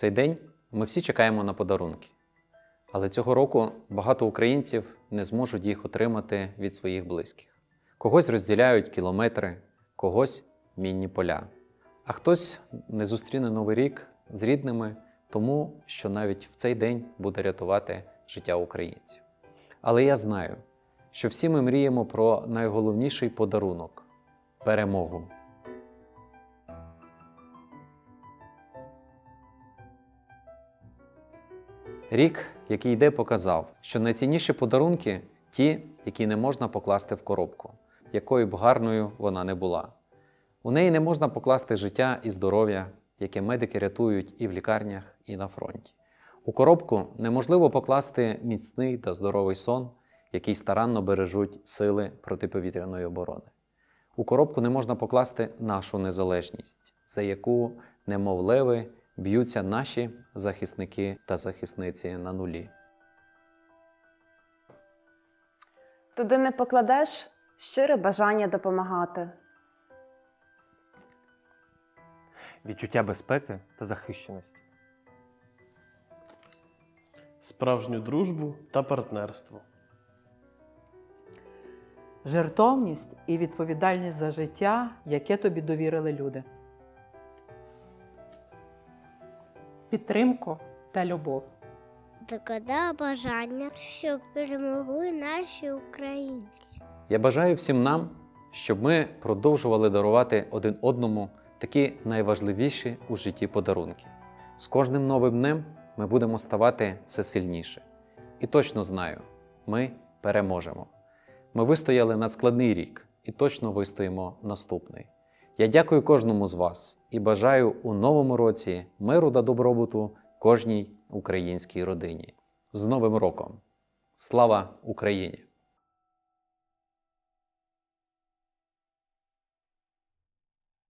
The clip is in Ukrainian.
цей день ми всі чекаємо на подарунки. Але цього року багато українців не зможуть їх отримати від своїх близьких. Когось розділяють кілометри, когось мінні поля. А хтось не зустріне Новий рік з рідними, тому що навіть в цей день буде рятувати життя українців. Але я знаю, що всі ми мріємо про найголовніший подарунок перемогу. Рік, який йде, показав, що найцінніші подарунки ті, які не можна покласти в коробку, якою б гарною вона не була. У неї не можна покласти життя і здоров'я, яке медики рятують і в лікарнях, і на фронті. У коробку неможливо покласти міцний та здоровий сон, який старанно бережуть сили протиповітряної оборони. У коробку не можна покласти нашу незалежність, за яку, немов леви, б'ються наші захисники та захисниці на нулі. Туди не покладеш щире бажання допомагати. відчуття безпеки та захищеності. справжню дружбу та партнерство. жертовність і відповідальність за життя, яке тобі довірили люди. Підтримку та любов. Докладала бажання, щоб перемогли наші українці. Я бажаю всім нам, щоб ми продовжували дарувати один одному такі найважливіші у житті подарунки. З кожним новим днем ми будемо ставати все сильніше. І точно знаю, ми переможемо. Ми вистояли надскладний рік і точно вистоїмо наступний. Я дякую кожному з вас і бажаю у новому році миру та добробуту кожній українській родині. З Новим роком! Слава Україні!